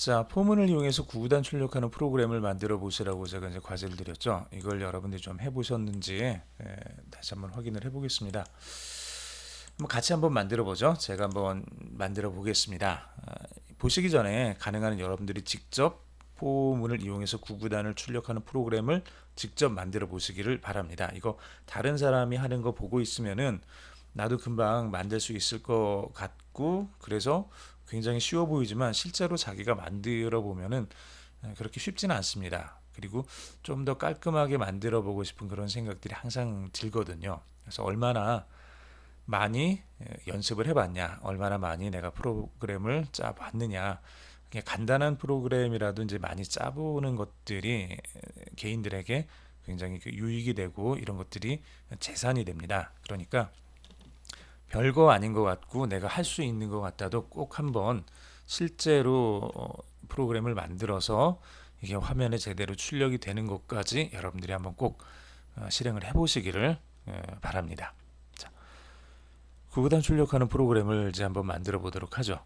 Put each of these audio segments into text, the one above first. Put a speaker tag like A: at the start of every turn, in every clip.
A: 자, 포문을 이용해서 구구단 출력하는 프로그램을 만들어 보시라고 제가 이제 과제를 드렸죠. 이걸 여러분들이 좀 해보셨는지 에, 다시 한번 확인을 해보겠습니다. 한번 같이 한번 만들어 보죠. 제가 한번 만들어 보겠습니다. 아, 보시기 전에 가능한 여러분들이 직접 포문을 이용해서 구구단을 출력하는 프로그램을 직접 만들어 보시기를 바랍니다. 이거 다른 사람이 하는 거 보고 있으면은 나도 금방 만들 수 있을 것 같고 그래서 굉장히 쉬워 보이지만 실제로 자기가 만들어 보면은 에, 그렇게 쉽지는 않습니다. 그리고 좀 더 깔끔하게 만들어 보고 싶은 그런 생각들이 항상 들거든요. 그래서 얼마나 많이 에, 연습을 해봤냐, 얼마나 많이 내가 프로그램을 짜봤느냐, 그냥 간단한 프로그램이라도 이제 많이 짜보는 것들이 에, 개인들에게 굉장히 그 유익이 되고 이런 것들이 재산이 됩니다. 그러니까 별거 아닌 것 같고 내가 할 수 있는 것 같아도 꼭 한번 실제로 어, 프로그램을 만들어서 이게 화면에 제대로 출력이 되는 것까지 여러분들이 한번 꼭 어, 실행을 해보시기를 에, 바랍니다. 자, 구구단 출력하는 프로그램을 이제 한번 만들어 보도록 하죠.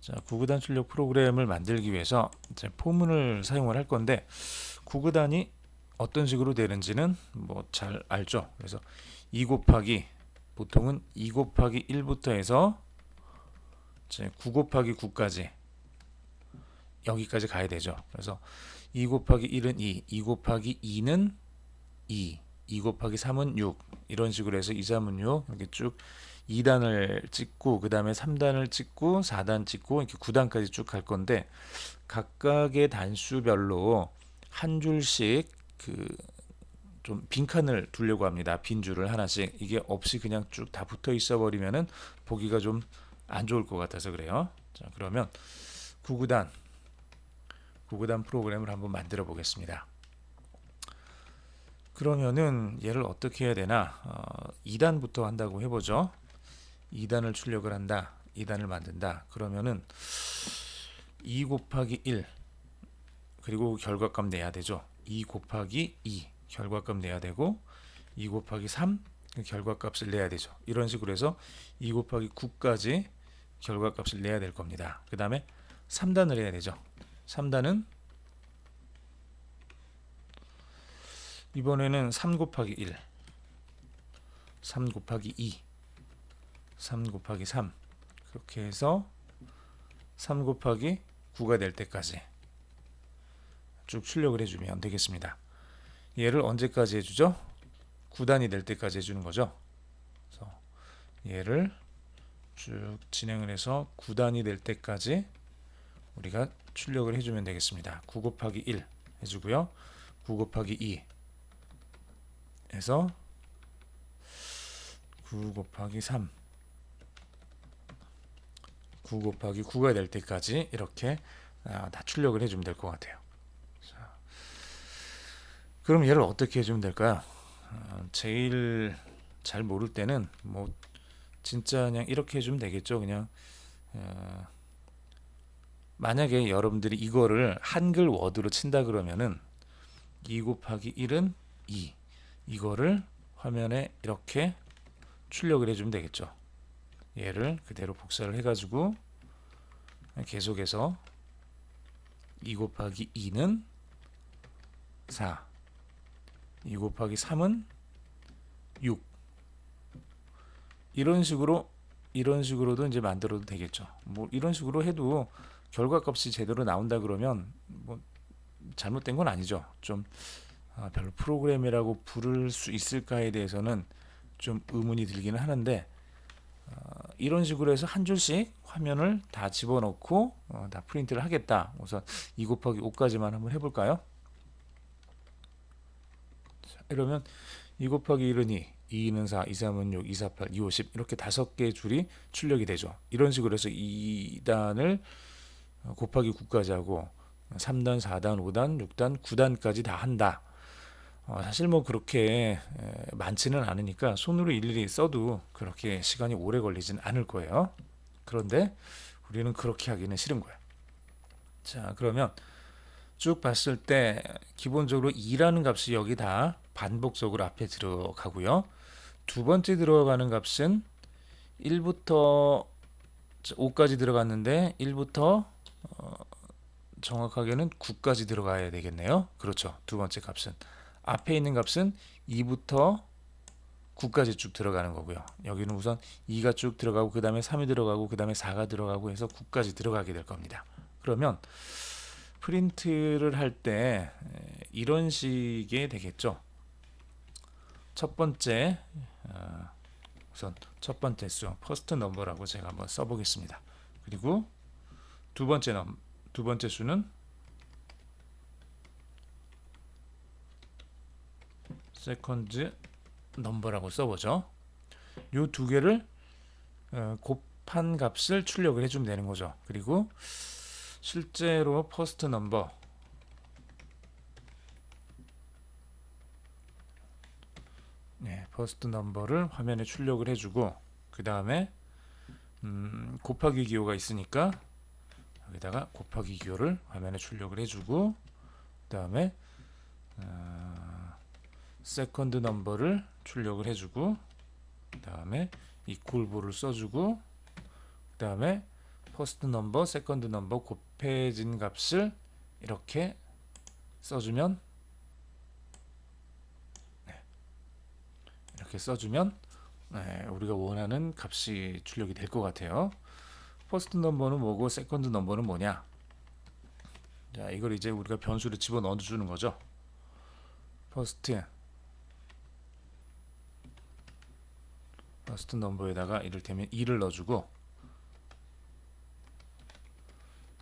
A: 자, 구구단 출력 프로그램을 만들기 위해서 이제 포문을 사용을 할 건데 구구단이 어떤 식으로 되는지는 뭐 잘 알죠. 그래서 2 곱하기 보통은 2 곱하기 1부터 해서 이제 9 곱하기 9까지 여기까지 가야 되죠. 그래서 2 곱하기 1은 2, 2 곱하기 2는 2, 2 곱하기 3은 6 이런 식으로 해서 2, 3은 6 이렇게 쭉 2단을 찍고 그 다음에 3단을 찍고 4단 찍고 이렇게 9단까지 쭉 갈 건데 각각의 단수별로 한 줄씩 그 좀 빈칸을 두려고 합니다. 빈 줄을 하나씩 이게 없이 그냥 쭉 다 붙어 있어 버리면은 보기가 좀 안 좋을 것 같아서 그래요. 자 그러면 구구단 구구단 프로그램을 한번 만들어 보겠습니다. 그러면은 얘를 어떻게 해야 되나? 어, 2단부터 한다고 해보죠. 2단을 출력을 한다. 2단을 만든다. 그러면은 2 곱하기 1 그리고 결과값 내야 되죠. 2 곱하기 2 결과값 내야 되고 2 곱하기 3 결과값을 내야 되죠. 이런 식으로 해서 2 곱하기 9까지 결과값을 내야 될 겁니다. 그 다음에 3단을 해야 되죠. 3단은 이번에는 3 곱하기 1 3 곱하기 2 3 곱하기 3 그렇게 해서 3 곱하기 9가 될 때까지 쭉 출력을 해주면 되겠습니다. 얘를 언제까지 해주죠? 9단이 될 때까지 해주는 거죠. 그래서 얘를 쭉 진행을 해서 9단이 될 때까지 우리가 출력을 해주면 되겠습니다. 9 곱하기 1 해주고요. 9 곱하기 2 해서 9 곱하기 3 9 곱하기 9가 될 때까지 이렇게 아, 다 출력을 해주면 될 것 같아요. 자, 그럼 얘를 어떻게 해주면 될까요? 어, 제일 잘 모를 때는 뭐 진짜 그냥 이렇게 해주면 되겠죠. 그냥 어, 만약에 여러분들이 이거를 한글 워드로 친다 그러면은 2 곱하기 1은 2 이거를 화면에 이렇게 출력을 해주면 되겠죠. 얘를 그대로 복사를 해가지고 계속해서 2 곱하기 2는 4 2 곱하기 3은 6 이런 식으로 이런 식으로도 이제 만들어도 되겠죠. 뭐 이런 식으로 해도 결과값이 제대로 나온다 그러면 뭐 잘못된 건 아니죠. 좀 아, 별로 프로그램이라고 부를 수 있을까에 대해서는 좀 의문이 들기는 하는데 어, 이런 식으로 해서 한 줄씩 화면을 다 집어넣고 어, 다 프린트를 하겠다. 우선 2 곱하기 5까지만 한번 해볼까요? 자, 이러면 2 곱하기 1은 2, 2는 4, 2, 3은 6, 2, 4, 8, 2, 5, 10 이렇게 다섯 개 줄이 출력이 되죠. 이런 식으로 해서 2단을 곱하기 9까지 하고 3단, 4단, 5단, 6단, 9단까지 다 한다. 어, 사실 뭐 그렇게 에, 많지는 않으니까 손으로 일일이 써도 그렇게 시간이 오래 걸리진 않을 거예요. 그런데 우리는 그렇게 하기는 싫은 거예요. 자, 그러면 쭉 봤을 때 기본적으로 2라는 값이 여기 다 반복적으로 앞에 들어가고요. 두 번째 들어가는 값은 1부터 5까지 들어갔는데 1부터 어, 정확하게는 9까지 들어가야 되겠네요. 그렇죠. 두 번째 값은 앞에 있는 값은 2부터 9까지 쭉 들어가는 거고요. 여기는 우선 2가 쭉 들어가고 그 다음에 3이 들어가고 그 다음에 4가 들어가고 해서 9까지 들어가게 될 겁니다. 그러면 프린트를 할 때 이런 식이 되겠죠. 첫 번째 어, 우선 첫 번째 수 퍼스트 넘버라고 제가 한번 써보겠습니다. 그리고 두 번째 넘, 두 번째 수는 세컨드 넘버라고 써보죠. 요 두 개를 어, 곱한 값을 출력을 해주면 되는 거죠. 그리고 실제로 퍼스트 넘버 네, 퍼스트 넘버를 화면에 출력을 해주고 그 다음에 음, 곱하기 기호가 있으니까 여기다가 곱하기 기호를 화면에 출력을 해주고 그 다음에 어, 세컨드 넘버를 출력을 해주고 그 다음에 이퀄보를 써주고 그 다음에 퍼스트 넘버, 세컨드 넘버 곱해진 값을 이렇게 써주면 이렇게 써주면 네, 우리가 원하는 값이 출력이 될 것 같아요. 퍼스트 넘버는 뭐고 세컨드 넘버는 뭐냐? 자, 이걸 이제 우리가 변수를 집어 넣어 주는 거죠. 퍼스트 퍼스트 넘버에다가 이를테면 2를 넣어주고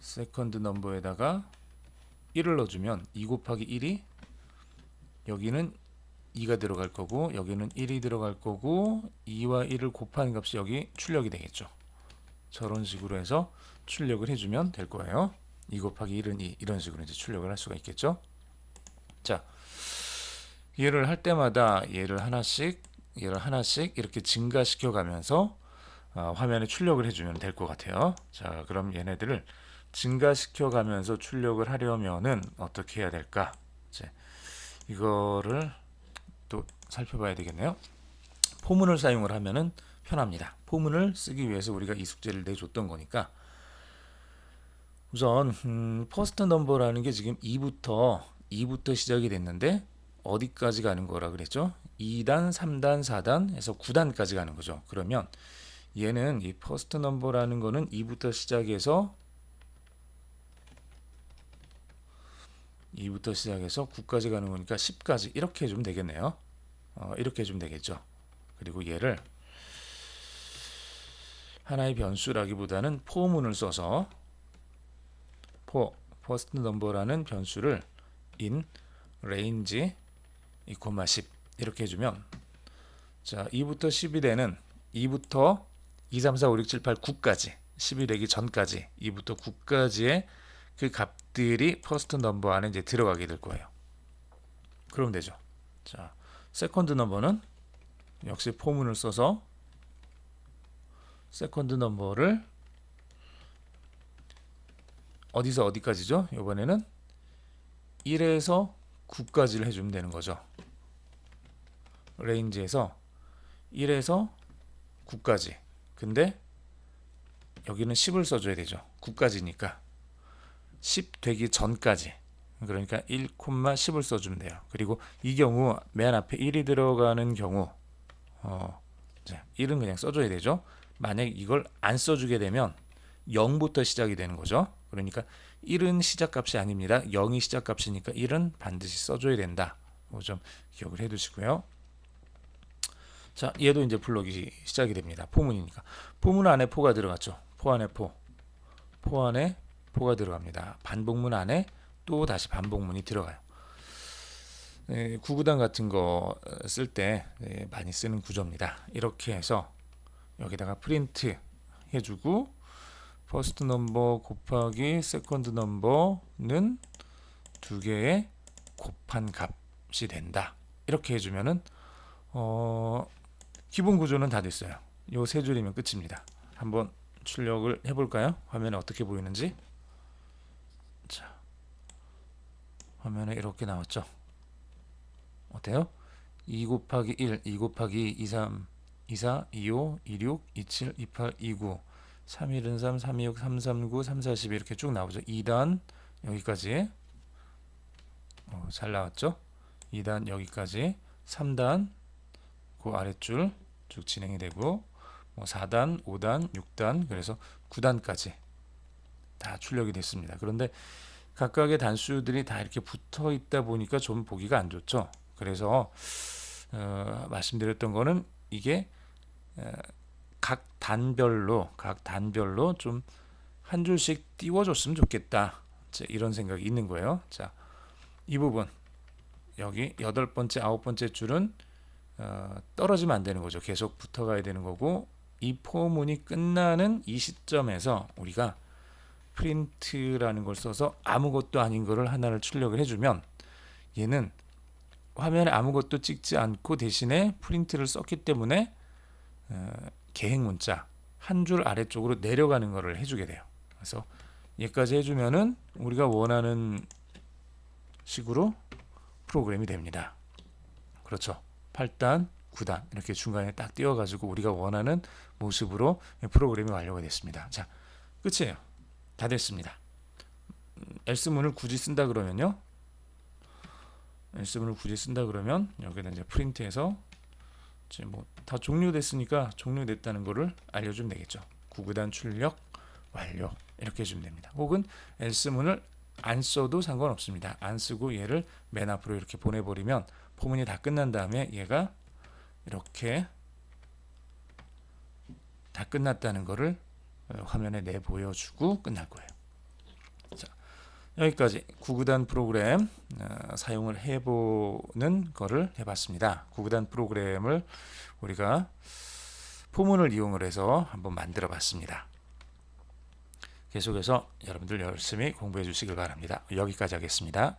A: 세컨드 넘버에다가 1을 넣어주면 2 곱하기 1이 여기는 2가 들어갈 거고 여기는 1이 들어갈 거고 2와 1을 곱하는 값이 여기 출력이 되겠죠. 저런 식으로 해서 출력을 해주면 될 거예요. 2 곱하기 1은 2 이런 식으로 이제 출력을 할 수가 있겠죠. 자, 얘를 할 때마다 얘를 하나씩 얘를 하나씩 이렇게 증가시켜 가면서 어, 화면에 출력을 해주면 될 것 같아요. 자, 그럼 얘네들을 증가시켜 가면서 출력을 하려면은 어떻게 해야 될까? 이제 이거를 또 살펴봐야 되겠네요. 포문을 사용을 하면은 편합니다. 포문을 쓰기 위해서 우리가 이 숙제를 내줬던 거니까 우선 음, 퍼스트 넘버라는 게 지금 2부터 2부터 시작이 됐는데 어디까지 가는 거라 그랬죠? 2단, 3단, 4단 해서 9단까지 가는 거죠. 그러면 얘는 이 퍼스트 넘버라는 거는 2부터 시작해서 2부터 시작해서 9까지 가는 거니까 10까지 이렇게 해주면 되겠네요. 어, 이렇게 해주면 되겠죠. 그리고 얘를 하나의 변수라기보다는 포문을 써서 for first number라는 변수를 in range 2,10 이렇게 해주면 자 2부터 10이 되는 2부터 2, 3, 4, 5, 6, 7, 8, 9까지 10이 되기 전까지 2부터 9까지의 그 값들이 퍼스트 넘버 안에 이제 들어가게 될 거예요. 그러면 되죠. 자, 세컨드 넘버는 역시 포문을 써서 세컨드 넘버를 어디서 어디까지죠? 이번에는 1에서 9까지를 해주면 되는 거죠. 레인지에서 1에서 9까지. 근데 여기는 10을 써줘야 되죠. 9까지니까 10 되기 전까지. 그러니까 1,10을 써주면 돼요. 그리고 이 경우 맨 앞에 1이 들어가는 경우 어, 자, 1은 그냥 써줘야 되죠. 만약 이걸 안 써주게 되면 0부터 시작이 되는 거죠. 그러니까 1은 시작값이 아닙니다. 0이 시작값이니까 1은 반드시 써줘야 된다. 이거 좀 기억을 해두시고요. 자, 얘도 이제 블록이 시작이 됩니다. 포문이니까. 포문 안에 포가 들어갔죠. 포 안에 포. 포 안에 포가 들어갑니다. 반복문 안에 또 다시 반복문이 들어가요. 네, 구구단 같은 거 쓸때 네, 많이 쓰는 구조입니다. 이렇게 해서 여기다가 프린트 해주고 퍼스트 넘버 곱하기 세컨드 넘버는 두 개의 곱한 값이 된다. 이렇게 해주면은 어, 기본 구조는 다 됐어요. 요 세 줄이면 끝입니다. 한번 출력을 해볼까요? 화면에 어떻게 보이는지. 자, 화면에 이렇게 나왔죠. 어때요? 2 곱하기 1, 2 곱하기 2, 3, 24, 25, 26, 27, 28, 29, 3, 1, 3, 3, 2, 6, 3, 3, 9, 3, 4, 10 이렇게 쭉 나오죠. 2단, 여기까지 어, 잘 나왔죠? 2단 여기까지 3단 그 아랫줄 쭉 진행이 되고 뭐 4단, 5단, 6단 그래서 9단까지 다 출력이 됐습니다. 그런데 각각의 단수들이 다 이렇게 붙어 있다 보니까 좀 보기가 안 좋죠. 그래서 어, 말씀드렸던 거는 이게 어, 각 단별로 각 단별로 좀 한 줄씩 띄워줬으면 좋겠다. 자, 이런 생각이 있는 거예요. 자, 이 부분 여기 여덟 번째, 아홉 번째 줄은 어, 떨어지면 안 되는 거죠. 계속 붙어가야 되는 거고 이 포문이 끝나는 이 시점에서 우리가 프린트라는 걸 써서 아무것도 아닌 거를 하나를 출력을 해주면 얘는 화면에 아무것도 찍지 않고 대신에 프린트를 썼기 때문에 어, 계획 문자 한 줄 아래쪽으로 내려가는 거를 해주게 돼요. 그래서 얘까지 해주면은 우리가 원하는 식으로 프로그램이 됩니다. 그렇죠. 8단, 9단 이렇게 중간에 딱 띄워가지고 우리가 원하는 모습으로 프로그램이 완료가 됐습니다. 자, 끝이에요. 다 됐습니다. 음, 엘스문을 굳이 쓴다 그러면요. 엘스문을 굳이 쓴다 그러면 여기다 이제 프린트해서 이제 뭐 다 종료됐으니까 종료됐다는 거를 알려주면 되겠죠. 구구단 출력 완료 이렇게 해주면 됩니다. 혹은 엘스문을 안 써도 상관없습니다. 안 쓰고 얘를 맨 앞으로 이렇게 보내버리면 포문이 다 끝난 다음에 얘가 이렇게 다 끝났다는 거를 어, 화면에 내 보여주고 끝날 거예요. 자, 여기까지 구구단 프로그램 어, 사용을 해보는 거를 해봤습니다. 구구단 프로그램을 우리가 포문을 이용을 해서 한번 만들어 봤습니다. 계속해서 여러분들 열심히 공부해 주시길 바랍니다. 여기까지 하겠습니다.